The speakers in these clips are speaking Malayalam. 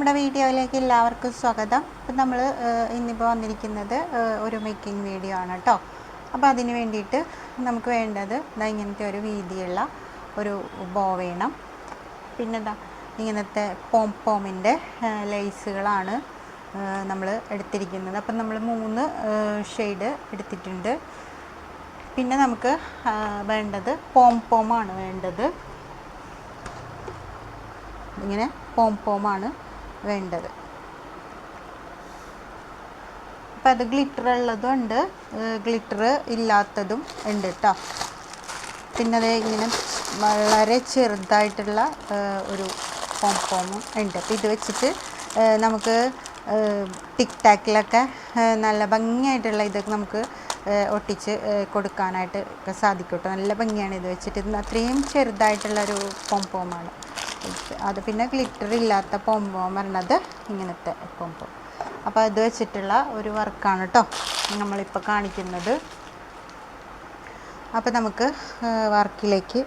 നമ്മുടെ വീഡിയോയിലേക്ക് എല്ലാവർക്കും സ്വാഗതം. അപ്പം നമ്മൾ ഇന്നിപ്പോൾ വന്നിരിക്കുന്നത് ഒരു മേക്കിംഗ് വീഡിയോ ആണ് കേട്ടോ അപ്പോൾ അതിന് വേണ്ടിയിട്ട് നമുക്ക് വേണ്ടത് ഇതാ ഇങ്ങനത്തെ ഒരു വീതിയുള്ള ഒരു ബോ വേണം. പിന്നെ ദാ ഇങ്ങനത്തെ പോം പോമിന്റെ ലേസുകളാണ് നമ്മൾ എടുത്തിരിക്കുന്നത്. അപ്പം നമ്മൾ മൂന്ന് ഷെയ്ഡ് എടുത്തിട്ടുണ്ട്. പിന്നെ നമുക്ക് വേണ്ടത് പോം പോമാണ് വേണ്ടത്. ഇങ്ങനെ പോം പോമാണ് വേണ്ടത്. അപ്പം അത് ഗ്ലിറ്റർ ഉള്ളതും ഉണ്ട്. ഗ്ലിറ്റർ ഇല്ലാത്തതും ഉണ്ട് കേട്ടോ പിന്നെ അത് ഇങ്ങനെ വളരെ ചെറുതായിട്ടുള്ള ഒരു ഫോം ഫോമും ഉണ്ട്. അപ്പോൾ ഇത് വെച്ചിട്ട് നമുക്ക് ടിക് ടാക്കിലൊക്കെ നല്ല ഭംഗിയായിട്ടുള്ള ഇതൊക്കെ നമുക്ക് ഒട്ടിച്ച് കൊടുക്കാനായിട്ട് ഒക്കെ സാധിക്കും കേട്ടോ നല്ല ഭംഗിയാണ് ഇത് വെച്ചിട്ട്. അത്രയും ചെറുതായിട്ടുള്ളൊരു പോം പോമാണ് അത് പിന്നെ ഗ്ലിറ്റർ ഇല്ലാത്ത പോം പോം പറഞ്ഞത് ഇങ്ങനത്തെ പോം പോം അപ്പോൾ ഇത് വെച്ചിട്ടുള്ള ഒരു വർക്കാണ് കേട്ടോ നമ്മളിപ്പോൾ കാണിക്കുന്നത്. അപ്പോൾ നമുക്ക് വർക്കിലേക്ക്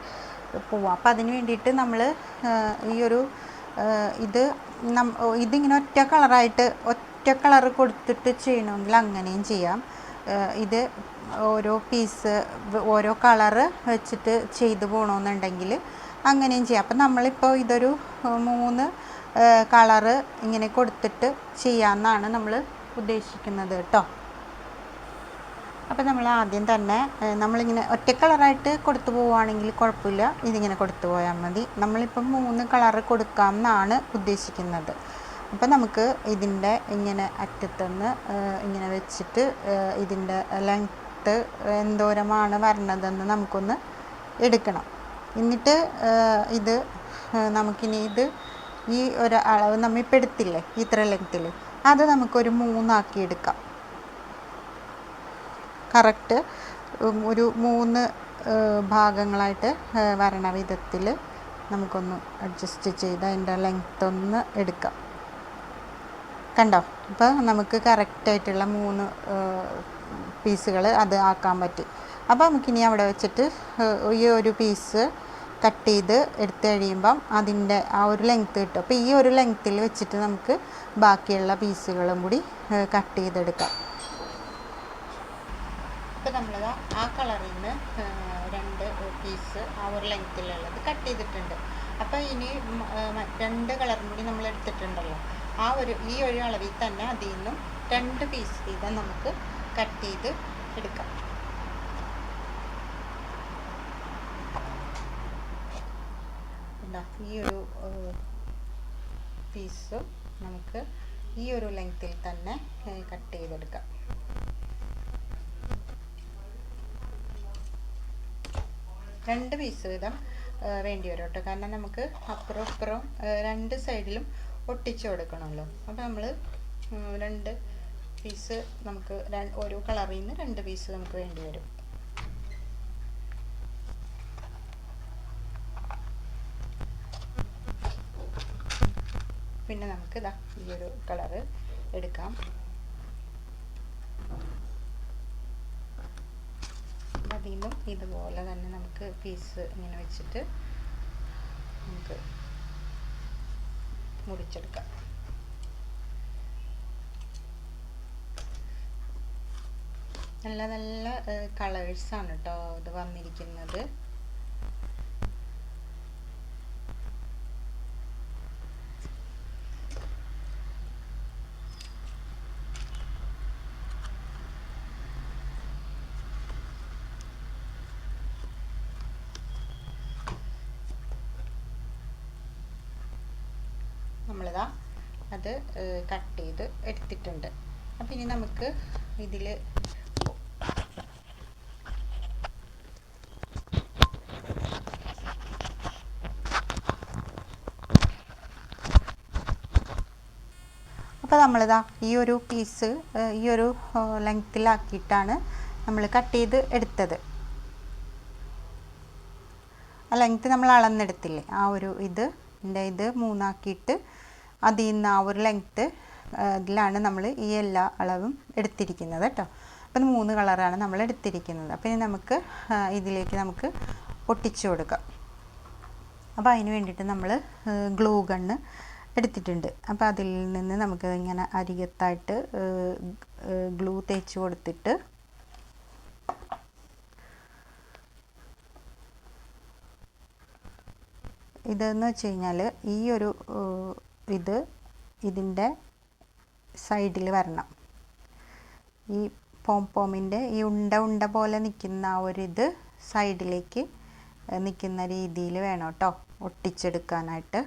പോവാം. അപ്പോൾ അതിന് വേണ്ടിയിട്ട് നമ്മൾ ഈ ഒരു ഇത് നം ഇതിങ്ങനെ ഒറ്റ കളറായിട്ട് ഒറ്റ കളർ കൊടുത്തിട്ട് ചെയ്യണമെങ്കിൽ അങ്ങനെയും ചെയ്യാം. ഇത് ഓരോ പീസ് ഓരോ കളറ് വെച്ചിട്ട് ചെയ്തു പോകണമെന്നുണ്ടെങ്കിൽ അങ്ങനെയും ചെയ്യാം. അപ്പം നമ്മളിപ്പോൾ ഇതൊരു മൂന്ന് കളറ് ഇങ്ങനെ കൊടുത്തിട്ട് ചെയ്യാമെന്നാണ് നമ്മൾ ഉദ്ദേശിക്കുന്നത് കേട്ടോ അപ്പോൾ നമ്മൾ ആദ്യം തന്നെ നമ്മളിങ്ങനെ ഒറ്റ കളറായിട്ട് കൊടുത്തു പോവുകയാണെങ്കിൽ കുഴപ്പമില്ല ഇതിങ്ങനെ കൊടുത്തു പോയാൽ മതി. നമ്മളിപ്പം മൂന്ന് കളറ് കൊടുക്കാം എന്നാണ് ഉദ്ദേശിക്കുന്നത്. അപ്പോൾ നമുക്ക് ഇതിന്റെ ഇങ്ങനെ അറ്റത്തുനിന്ന് ഇങ്ങനെ വെച്ചിട്ട് ഇതിന്റെ ലെങ്ത്ത് എന്തോരമാണ് വരണതെന്ന് നമുക്കൊന്ന് എടുക്കണം. എന്നിട്ട് ഇത് നമുക്കിനി ഇത് ഈ ഒരു അളവ് നമ്മൾ ഇപ്പം എടുത്തില്ലേ ഇത്ര ലെങ്ത്തിൽ അത് നമുക്കൊരു മൂന്നാക്കി എടുക്കാം. കറക്റ്റ് ഒരു മൂന്ന് ഭാഗങ്ങളായിട്ട് വരണ വിധത്തിൽ നമുക്കൊന്ന് അഡ്ജസ്റ്റ് ചെയ്ത് അതിന്റെ ലെങ്ത് ഒന്ന് എടുക്കാം. കണ്ടോ? അപ്പോൾ നമുക്ക് കറക്റ്റായിട്ടുള്ള മൂന്ന് പീസുകൾ അത് ആക്കാൻ പറ്റും. അപ്പോൾ നമുക്കിനി അവിടെ വെച്ചിട്ട് ഈ ഒരു പീസ് കട്ട് ചെയ്ത് എടുത്തു കഴിയുമ്പം അതിന്റെ ആ ഒരു ലെങ്ത്ത് കിട്ടും. അപ്പോൾ ഈ ഒരു ലെങ്ത്തിൽ വെച്ചിട്ട് നമുക്ക് ബാക്കിയുള്ള പീസുകളും കൂടി കട്ട് ചെയ്തെടുക്കാം. ഇപ്പോൾ നമ്മൾ ആ കളറിൽ നിന്ന് രണ്ട് പീസ് ആ ഒരു ലെങ്ത്തിലുള്ളത് കട്ട് ചെയ്തിട്ടുണ്ട്. അപ്പോൾ ഇനി രണ്ട് കളറും കൂടി നമ്മൾ എടുത്തിട്ടുണ്ടല്ലോ. ആ ഒരു ഈ ഒരു അളവിൽ തന്നെ അതിൽ നിന്നും രണ്ട് പീസ് വീതം നമുക്ക് കട്ട് ചെയ്ത് എടുക്കാം. ഈ ഒരു പീസ് നമുക്ക് ഈ ഒരു ലെങ്ത്തിൽ തന്നെ കട്ട് ചെയ്തെടുക്കാം. രണ്ട് പീസ് വീതം വേണ്ടി വരും കേട്ടോ. കാരണം നമുക്ക് അപ്പുറം ഇപ്പുറം രണ്ട് സൈഡിലും ഒട്ടിച്ചു കൊടുക്കണമല്ലോ. അപ്പോൾ നമ്മൾ രണ്ട് പീസ് നമുക്ക് ഓരോ കളറിൽ നിന്ന് രണ്ട് പീസ് നമുക്ക് വേണ്ടി വരും. പിന്നെ നമുക്ക് ഇതാ ഈ ഒരു കളറ് എടുക്കാം. അതിലും ഇതുപോലെ തന്നെ നമുക്ക് പീസ് ഇങ്ങനെ വെച്ചിട്ട് നമുക്ക് മുറിച്ചെടുക്കാം. നല്ല നല്ല കളേഴ്സാണ് കേട്ടോ ഇത് വന്നിരിക്കുന്നത് നമ്മളിതാ അത് കട്ട് ചെയ്ത് എടുത്തിട്ടുണ്ട്. അപ്പം ഇനി നമുക്ക് ഇതിൽ അപ്പോൾ നമ്മളിതാ ഈ ഒരു പീസ് ഈ ഒരു ലെങ്ത്തിലാക്കിയിട്ടാണ് നമ്മൾ കട്ട് ചെയ്ത് എടുത്തത്. ആ ലെങ്ത്ത് നമ്മൾ അളന്നെടുത്തില്ലേ ആ ഒരു ഇത് ഇതിന്റെ ഇത് മൂന്നാക്കിയിട്ട് അതിൽ നിന്ന് ആ ഒരു ലെങ്ത്ത് ഇതിലാണ് നമ്മൾ ഈ എല്ലാ അളവും എടുത്തിരിക്കുന്നത് കേട്ടോ അപ്പം മൂന്ന് കളറാണ് നമ്മൾ എടുത്തിരിക്കുന്നത്. അപ്പം ഇനി നമുക്ക് ഇതിലേക്ക് നമുക്ക് ഒട്ടിച്ചു കൊടുക്കാം. അപ്പോൾ അതിന് വേണ്ടിയിട്ട് നമ്മൾ ഗ്ലൂ ഗണ്ണ് എടുത്തിട്ടുണ്ട്. അപ്പോൾ അതിൽ നിന്ന് നമുക്ക് ഇങ്ങനെ അരികത്തായിട്ട് ഗ്ലൂ തേച്ച് കൊടുത്തിട്ട് ഇതെന്ന് വെച്ച് കഴിഞ്ഞാൽ ഈ ഒരു ഇത് ഇതിന്റെ സൈഡിൽ വരണം. ഈ പോം പോമിന്റെ ഈ ഉണ്ട ഉണ്ട പോലെ നിൽക്കുന്ന ആ ഒരു ഇത് സൈഡിലേക്ക് നിൽക്കുന്ന രീതിയിൽ വേണം കേട്ടോ ഒട്ടിച്ചെടുക്കാനായിട്ട്.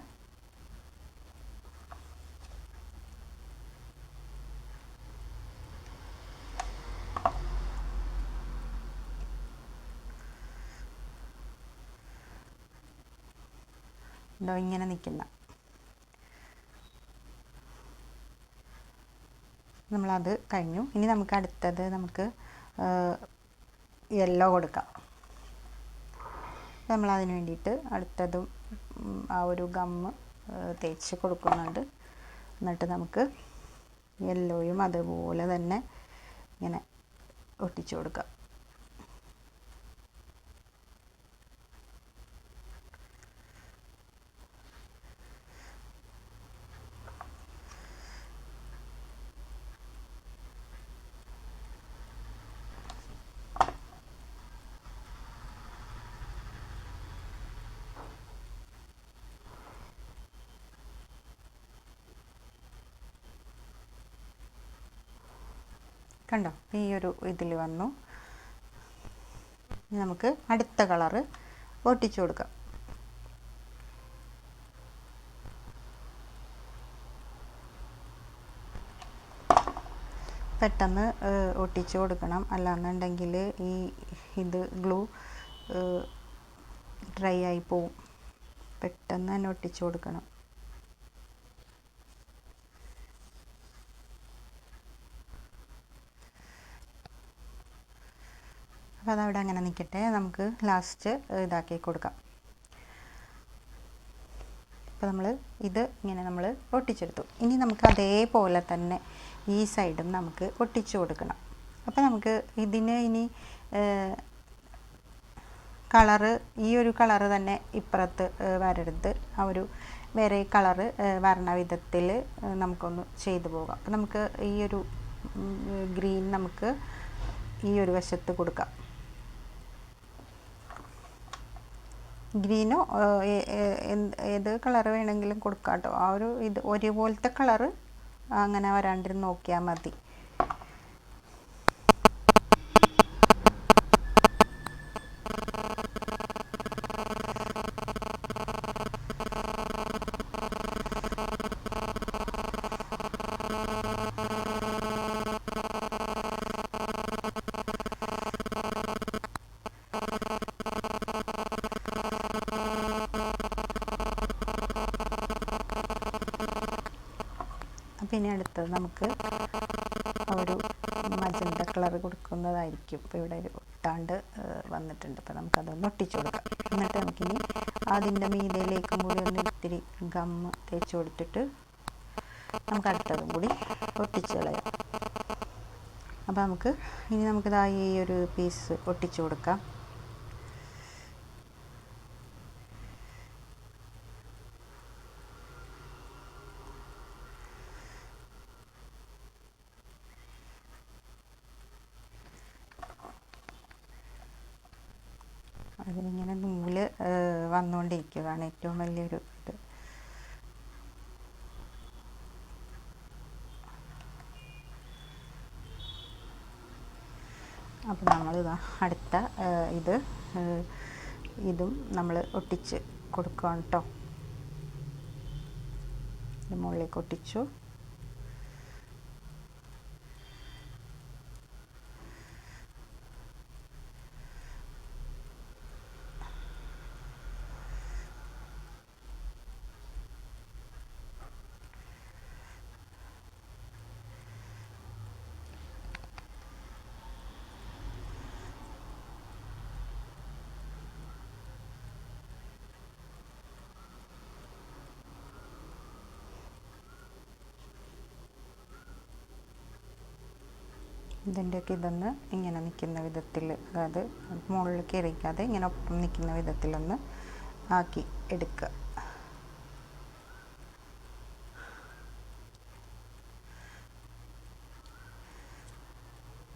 ഇങ്ങനെ നിൽക്കുന്ന. നമ്മളത് കഴിഞ്ഞു. ഇനി നമുക്ക് അടുത്തത് നമുക്ക് യെല്ലോ കൊടുക്കാം. നമ്മളതിന് വേണ്ടിയിട്ട് അടുത്തതും ആ ഒരു ഗമ്മ് തേച്ച് കൊടുക്കുന്നുണ്ട്. എന്നിട്ട് നമുക്ക് യെല്ലോയും അതുപോലെ തന്നെ ഇങ്ങനെ ഒട്ടിച്ചു കൊടുക്കാം. കണ്ടോ? ഈ ഒരു ഇതിൽ വന്നു. നമുക്ക് അടുത്ത കളറ് ഒട്ടിച്ചു കൊടുക്കാം. പെട്ടെന്ന് ഒട്ടിച്ചു കൊടുക്കണം. അല്ലാന്നുണ്ടെങ്കിൽ ഈ ഇത് ഗ്ലൂ ഡ്രൈ ആയി പോവും. പെട്ടെന്ന് തന്നെ ഒട്ടിച്ചു കൊടുക്കണം. അപ്പോൾ അതവിടെ അങ്ങനെ നിൽക്കട്ടെ നമുക്ക് ലാസ്റ്റ് ഇതാക്കി കൊടുക്കാം. അപ്പോൾ നമ്മൾ ഇത് ഇങ്ങനെ നമ്മൾ ഒട്ടിച്ചെടുത്തു. ഇനി നമുക്ക് അതേപോലെ തന്നെ ഈ സൈഡും നമുക്ക് ഒട്ടിച്ച് കൊടുക്കണം. അപ്പോൾ നമുക്ക് ഇതിന് ഇനി കളറ് ഈ ഒരു കളറ് തന്നെ ഇപ്പുറത്ത് വരരുത്. ആ ഒരു വേറെ കളറ് വരണ വിധത്തിൽ നമുക്കൊന്ന് ചെയ്തു പോകാം. നമുക്ക് ഈ ഒരു ഗ്രീൻ നമുക്ക് ഈ ഒരു വശത്ത് കൊടുക്കാം. ഗ്രീനോ ഏത് കളർ വേണമെങ്കിലും കൊടുക്കാം കേട്ടോ ആ ഒരു ഇത് ഒരുപോലത്തെ കളറ് അങ്ങനെ വരാണ്ടിരുന്ന് നോക്കിയാൽ മതി. ഇനി അടുത്തത് നമുക്ക് ഒരു മജന്ത കളർ കൊടുക്കുന്നതായിരിക്കും. ഇപ്പോൾ ഇവിടെ ഒരു ഒട്ടാണ്ട് വന്നിട്ടുണ്ട്. അപ്പോൾ നമുക്കതൊന്ന് ഒട്ടിച്ചു കൊടുക്കാം. എന്നിട്ട് നമുക്കിനി അതിന്റെ മീതയിലേക്കും കൂടി ഒന്ന് ഇത്തിരി ഗമ്മ് തേച്ച് കൊടുത്തിട്ട് നമുക്ക് അടുത്തതും കൂടി ഒട്ടിച്ച് കളയാം. അപ്പോൾ നമുക്ക് ഇനി നമുക്കിതാ ഈ ഒരു പീസ് ഒട്ടിച്ചു കൊടുക്കാം. അതിനിങ്ങനെ നൂൽ വന്നുകൊണ്ടിരിക്കുകയാണ് ഏറ്റവും വലിയൊരു ഇത്. അപ്പോൾ നമ്മളിതാ അടുത്ത ഇത് ഇതും നമ്മൾ ഒട്ടിച്ച് കൊടുക്കുകയാണ് കേട്ടോ മുകളിലേക്ക് ഒട്ടിച്ചു. ഇതിന്റെയൊക്കെ ഇതൊന്ന് ഇങ്ങനെ നിൽക്കുന്ന വിധത്തിൽ അതായത് മുകളിലേക്ക് എറിയിക്കാതെ ഇങ്ങനെ ഒപ്പം നിൽക്കുന്ന വിധത്തിലൊന്ന് ആക്കി എടുക്കുക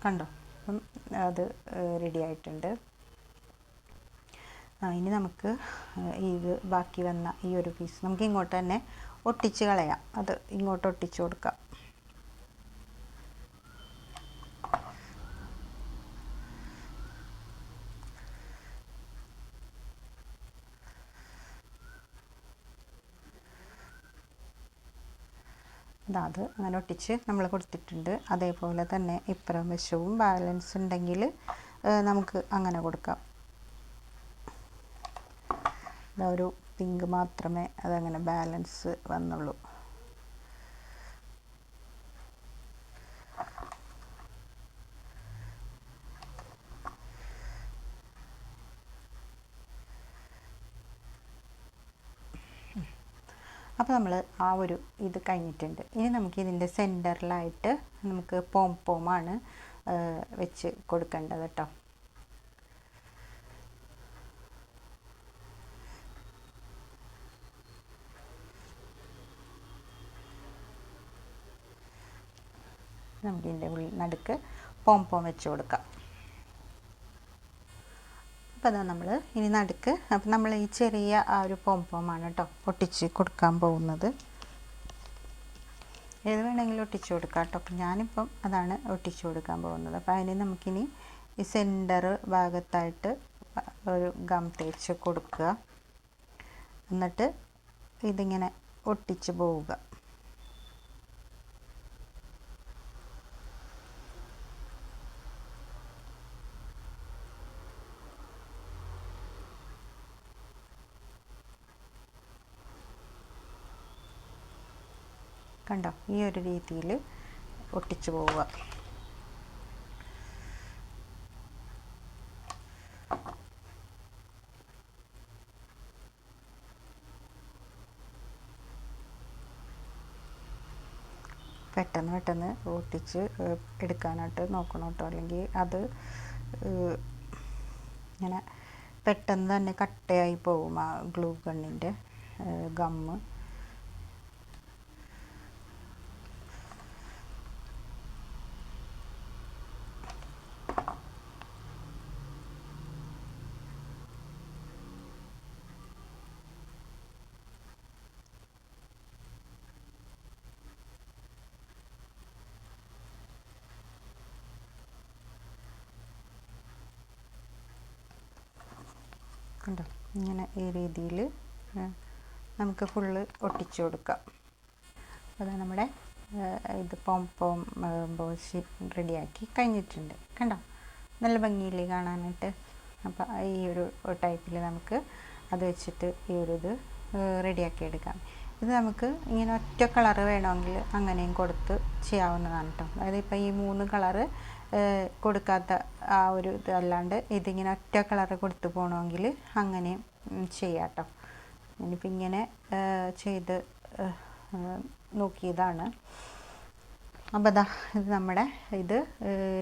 കണ്ടോ? അപ്പം അത് റെഡി ആയിട്ടുണ്ട്. ഇനി നമുക്ക് ഇത് ബാക്കി വന്ന ഈ ഒരു പീസ് നമുക്ക് ഇങ്ങോട്ട് തന്നെ ഒട്ടിച്ച് കളയാം. അത് ഇങ്ങോട്ട് ഒട്ടിച്ച് കൊടുക്കാം. ഇതാ അത് അങ്ങനെ ഒട്ടിച്ച് നമ്മൾ കൊടുത്തിട്ടുണ്ട്. അതേപോലെ തന്നെ ഇപ്പുറം വശവും ബാലൻസ് ഉണ്ടെങ്കിൽ നമുക്ക് അങ്ങനെ കൊടുക്കാം. ഒരു പിങ്ക് മാത്രമേ അതങ്ങനെ ബാലൻസ് വന്നുള്ളൂ. അപ്പോൾ നമ്മൾ ആ ഒരു ഇത് കഴിഞ്ഞിട്ടുണ്ട്. ഇനി നമുക്ക് ഇതിന്റെ സെന്ററിലായിട്ട് നമുക്ക് പോം പോമാണ് വെച്ച് കൊടുക്കേണ്ടത് കേട്ടോ നമുക്ക് ഇതിന്റെ ഉള്ളിൽ നടുക്ക് പോം പോം വെച്ച് കൊടുക്കാം. അപ്പോൾ അതാ നമ്മൾ ഇനി നടുക്ക്. അപ്പം നമ്മൾ ഈ ചെറിയ ആ ഒരു പോംപോമാണ് കേട്ടോ ഒട്ടിച്ച് കൊടുക്കാൻ പോകുന്നത്. ഏത് വേണമെങ്കിലും ഒട്ടിച്ച് കൊടുക്കാം കേട്ടോ അപ്പം ഞാനിപ്പം അതാണ് ഒട്ടിച്ച് കൊടുക്കാൻ പോകുന്നത്. അപ്പോൾ അതിന് നമുക്കിനി ഈ സെന്റർ ഭാഗത്തായിട്ട് ഒരു ഗം തേച്ച് കൊടുക്കുക. എന്നിട്ട് ഇതിങ്ങനെ ഒട്ടിച്ച് പോവുക കണ്ടോ ഈ ഒരു രീതിയിൽ ഒട്ടിച്ചു പോവുക. പെട്ടെന്ന് പെട്ടെന്ന് ഒട്ടിച്ച് എടുക്കാനായിട്ട് നോക്കണം കേട്ടോ അല്ലെങ്കിൽ അത് ഇങ്ങനെ പെട്ടെന്ന് തന്നെ കട്ടയായി പോകും ആ ഗ്ലൂ ഗണ്ണിന്റെ ഗമ്മ്. കണ്ടോ? ഇങ്ങനെ ഈ രീതിയിൽ നമുക്ക് ഫുള്ള് ഒട്ടിച്ചു കൊടുക്കാം. അത് നമ്മുടെ ഇത് പോം പോം ബോസി റെഡിയാക്കി കഴിഞ്ഞിട്ടുണ്ട്. കണ്ടോ? നല്ല ഭംഗിയില്ലേ കാണാനായിട്ട്? അപ്പോൾ ഈ ഒരു ടൈപ്പിൽ നമുക്ക് അത് വെച്ചിട്ട് ഈ ഒരു ഇത് റെഡിയാക്കി എടുക്കാം. ഇത് നമുക്ക് ഇങ്ങനെ ഒറ്റ കളറ് വേണമെങ്കിൽ അങ്ങനെയും കൊടുത്ത് ചെയ്യാവുന്നതാണ് കേട്ടോ അതായത് ഇപ്പോൾ ഈ മൂന്ന് കളറ് കൊടുക്കാത്ത ആ ഒരു ഇത് അല്ലാണ്ട് ഇതിങ്ങനെ ഒറ്റ കളറ് കൊടുത്തു പോകണമെങ്കിൽ അങ്ങനെയും ചെയ്യാട്ടോ. ഞാനിപ്പോൾ ഇങ്ങനെ ചെയ്ത് നോക്കിയതാണ്. അപ്പോൾ ഇതാ ഇത് നമ്മുടെ ഇത്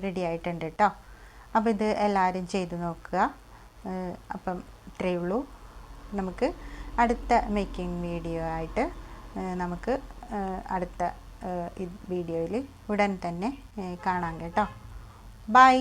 റെഡി ആയിട്ടുണ്ട് കേട്ടോ അപ്പോൾ ഇത് എല്ലാവരും ചെയ്ത് നോക്കുക. അപ്പം ഇത്രയേ ഉള്ളൂ. നമുക്ക് അടുത്ത മേക്കിംഗ് വീഡിയോ ആയിട്ട് നമുക്ക് അടുത്ത വീഡിയോയിൽ ഉടൻ തന്നെ കാണാം കേട്ടോ. ബൈ